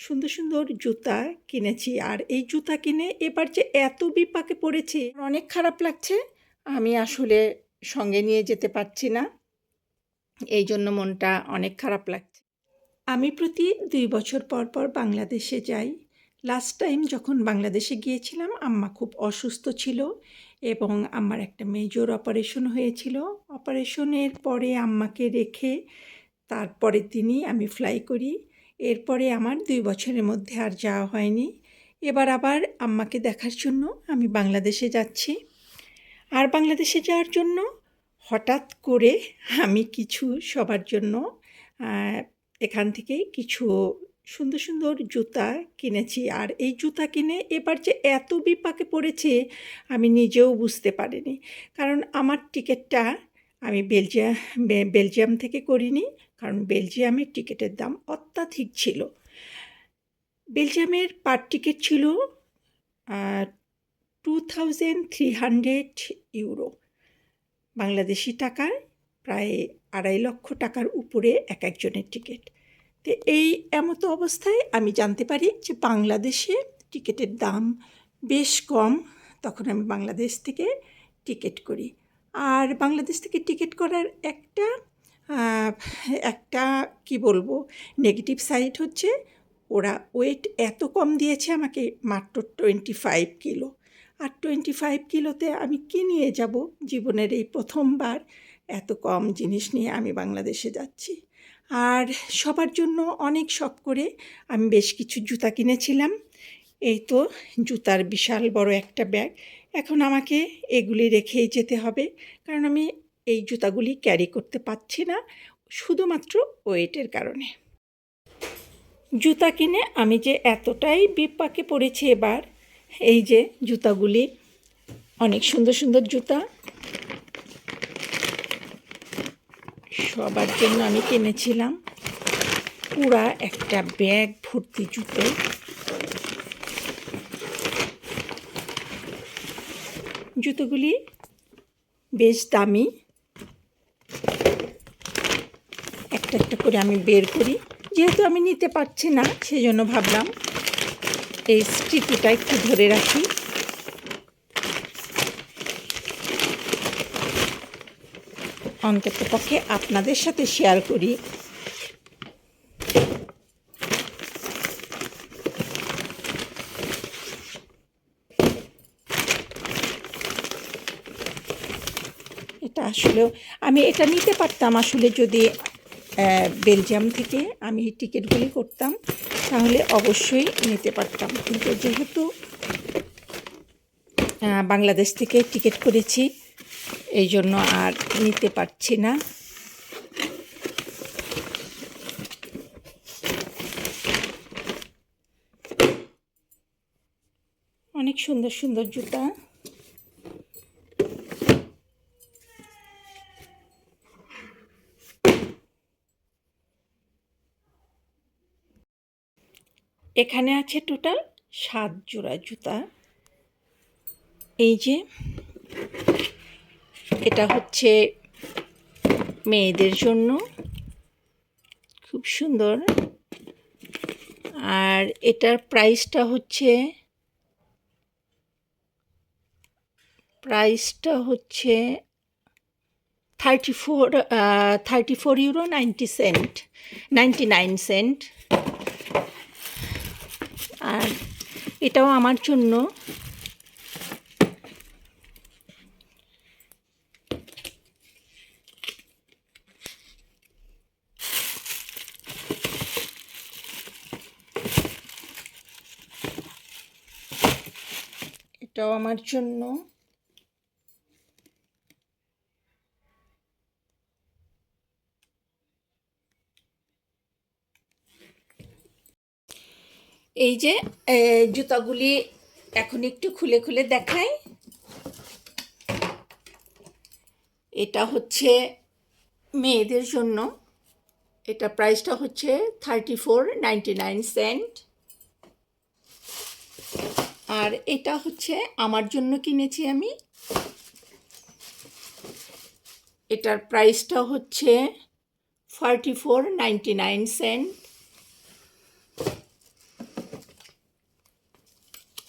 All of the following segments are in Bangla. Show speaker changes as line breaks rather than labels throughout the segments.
সুন্দর সুন্দর জুতা কিনেছি। আর এই জুতা কিনে এবার যে এত বিপাকে পড়েছি, অনেক খারাপ লাগছে। আমি আসলে সঙ্গে নিয়ে যেতে পারছি না। এই জন্য মনটা অনেক খারাপ লাগছে। আমি প্রতি দুই বছর পর পর বাংলাদেশে যাই। লাস্ট টাইম যখন বাংলাদেশে গিয়েছিলাম, আম্মা খুব অসুস্থ ছিল এবং আমার একটা মেজর অপারেশন হয়েছিল। অপারেশনের পরে আম্মাকে রেখে তারপরের দিনই আমি ফ্লাই করি। এরপরে আমার দুই বছরের মধ্যে আর যাওয়া হয়নি। এবার আবার আম্মাকে দেখার জন্য আমি বাংলাদেশে যাচ্ছি। আর বাংলাদেশে যাওয়ার জন্য হঠাৎ করে আমি কিছু সবার জন্য এখান থেকে কিছু সুন্দর সুন্দর জুতা কিনেছি। আর এই জুতা কিনে এবার যে এত বিপাকে পড়েছে আমি নিজেও বুঝতে পারিনি। কারণ আমার টিকিটটা আমি বেলজিয়াম বেলজিয়াম থেকে করিনি, কারণ বেলজিয়ামের টিকিটের দাম অত্যাধিক ছিল। বেলজিয়ামের পার টিকিট ছিল two thousand three hundred euro Bangladeshi টাকায় প্রায় আড়াই লক্ষ টাকার উপরে এক একজনের টিকিট। তো এই এমতো অবস্থায় আমি জানতে পারি যে বাংলাদেশে টিকিটের দাম বেশ কম, তখন আমি বাংলাদেশ থেকে টিকিট করি। আর বাংলাদেশ থেকে টিকিট করার একটা একটা কি বলব নেগেটিভ সাইড হচ্ছে ওরা ওয়েট এত কম দিয়েছে আমাকে মাত্র টোয়েন্টি ফাইভ কিলো। আর টোয়েন্টি ফাইভ কিলোতে আমি কী নিয়ে যাব জীবনের এই প্রথমবার? এত কম জিনিস নিয়ে আমি বাংলাদেশে যাচ্ছি। আর সবার জন্য অনেক শখ করে আমি বেশ কিছু জুতা কিনেছিলাম। এই তো জুতার বিশাল বড় একটা ব্যাগ এখন আমাকে এগুলি রেখেই যেতে হবে। কারণ আমি এই জুতাগুলি ক্যারি করতে পারছি না, শুধুমাত্র ওয়েটের কারণে। জুতা কিনে আমি যে এতটাই বিপাকে পড়েছি এবার, এই যে জুতাগুলি, অনেক সুন্দর সুন্দর জুতা। সবার জন্য আমি কিনেছিলাম। পুরা একটা ব্যাগ ভর্তি জুতো। জুতোগুলি বেশ দামি। একটা একটা করে আমি বের করি। যেহেতু আমি নিতে পারছি না, সেজন্য ভাবলাম এই স্টিকিটা একটু ধরে রাখি। অন্তত পক্ষে আপনাদের সাথে শেয়ার করি। এটা আসলেও আমি এটা নিতে পারতাম আসলে যদি বেলজিয়াম থেকে আমি টিকিটগুলি করতাম, তাহলে অবশ্যই নিতে পারতাম। কিন্তু যেহেতু বাংলাদেশ থেকে টিকিট করেছি, এই জন্য আর নিতে পারছি না। অনেক সুন্দর সুন্দর জুতা। এখানে আছে টোটাল সাত জোড়া জুতা। এই যে, এটা হচ্ছে মেয়েদের জন্য। খুব সুন্দর। আর এটার প্রাইসটা হচ্ছে প্রাইসটা হচ্ছে thirty four thirty four euro ninety cent, ninety nine cent. আর এটাও আমার জন্য। এটাও আমার জন্য। এই যে জুতাগুলি এখন একটু খুলে খুলে দেখাই। এটা হচ্ছে মেয়েদের জন্য। এটা প্রাইসটা হচ্ছে থার্টি ফোর নাইন সেন্ট আর এটা হচ্ছে আমার জন্য কিনেছি আমি। এটার প্রাইসটা হচ্ছে ফর্টি ফোর নাইন সেন্ট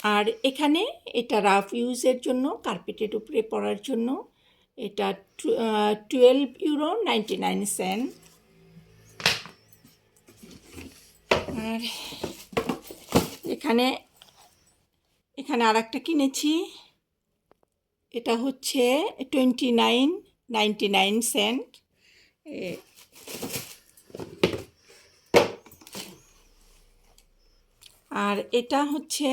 আর এখানে এটা রাফ ইউজের জন্য কার্পেটের উপরে পরার জন্য, এটা twelve euro ninety nine cent আর এখানে এখানে আর একটা কিনেছি, এটা হচ্ছে twenty nine ninety nine cent আর এটা হচ্ছে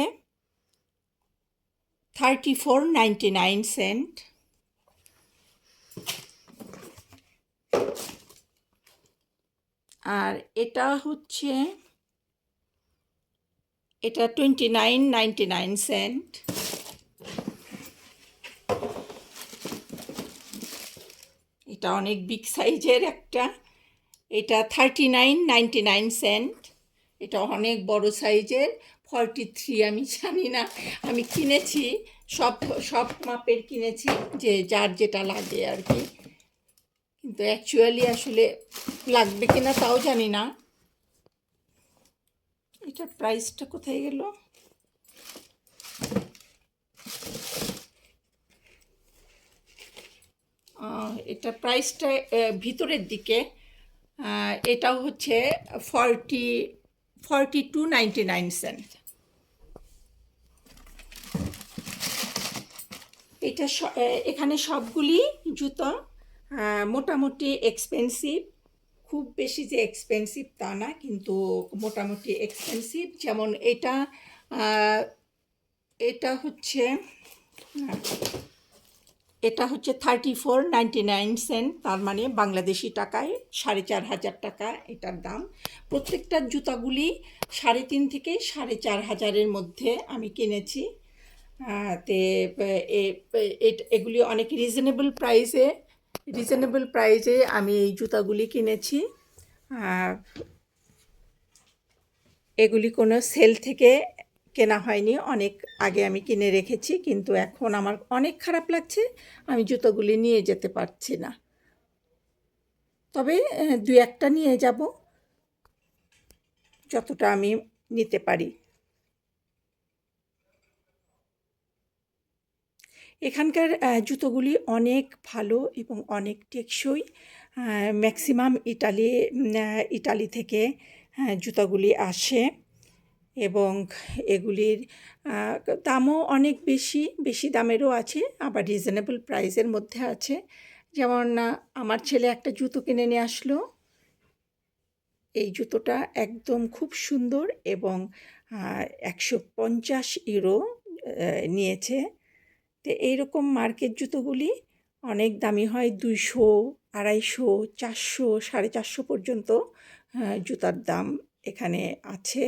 thirty four ninety nine cent আর এটা হচ্ছে, এটা twenty nine ninety nine cent এটা অনেক বিগ সাইজের একটা। এটা thirty nine ninety nine cent এটা অনেক বড় সাইজের ফর্টি থ্রি আমি জানি না। আমি কিনেছি, সব সব মাপের কিনেছি, যে যার যেটা লাগে আর কি। কিন্তু অ্যাকচুয়ালি আসলে লাগবে কিনা তাও জানি না। এটার প্রাইসটা কোথায় গেল? এটা প্রাইসটা ভিতরের দিকে। এটাও হচ্ছে forty forty two ninety nine cent এটা এখানে সবগুলি জুতো মোটামুটি এক্সপেন্সিভ খুব বেশি যে এক্সপেন্সিভ তা না, কিন্তু মোটামুটি এক্সপেন্সিভ যেমন এটা এটা হচ্ছে এটা হচ্ছে thirty four ninety nine cent তার মানে বাংলাদেশি টাকায় সাড়ে চার হাজার টাকা এটার দাম। প্রত্যেকটা জুতাগুলি সাড়ে তিন থেকে সাড়ে চার হাজারের মধ্যে আমি কিনেছি। তে এগুলি অনেক রিজনেবল প্রাইসে রিজনেবল প্রাইসে আমি এই জুতাগুলি কিনেছি। এগুলি কোনো সেল থেকে কেনা হয়নি, অনেক আগে আমি কিনে রেখেছি, কিন্তু এখন আমার অনেক খারাপ লাগছে, আমি জুতোগুলি নিয়ে যেতে পারছি না। তবে দু একটা নিয়ে যাব, যতটা আমি নিতে পারি। এখানকার জুতোগুলি অনেক ভালো এবং অনেক টেকসই ম্যাক্সিমাম ইটালি ইটালি থেকে জুতোগুলি আসে। এবং এগুলির দামও অনেক বেশি বেশি দামেরও আছে, আবার রিজনেবল প্রাইসের মধ্যে আছে। যেমন আমার ছেলে একটা জুতো কিনে নিয়ে আসলো। এই জুতোটা একদম খুব সুন্দর এবং একশো পঞ্চাশ ইউরো নিয়েছে। তো এইরকম মার্কেট জুতোগুলি অনেক দামি হয়, দুইশো, আড়াইশো, চারশো, সাড়ে চারশো পর্যন্ত জুতার দাম এখানে আছে।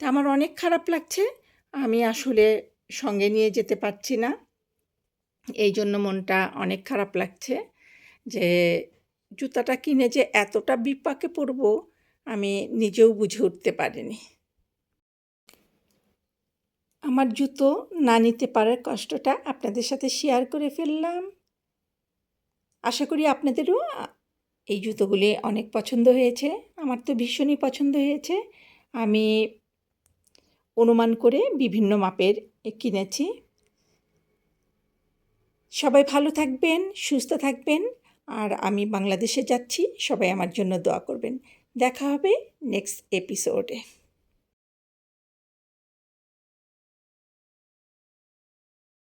তা আমার অনেক খারাপ লাগছে। আমি আসলে সঙ্গে নিয়ে যেতে পারছি না। এই জন্য মনটা অনেক খারাপ লাগছে যে জুতাটা কিনে যে এতটা বিপাকে পড়ব, আমি নিজেও বুঝে উঠতে পারিনি। আমার জুতো না নিতে পারার কষ্টটা আপনাদের সাথে শেয়ার করে ফেললাম। আশা করি আপনাদেরও এই জুতোগুলি অনেক পছন্দ হয়েছে। আমার তো ভীষণই পছন্দ হয়েছে। আমি অনুমান করে বিভিন্ন মাপের কিনেছি। সবাই ভালো থাকবেন, সুস্থ থাকবেন, আর আমি বাংলাদেশে যাচ্ছি, সবাই আমার জন্য দোয়া করবেন। দেখা হবে নেক্সট এপিসোডে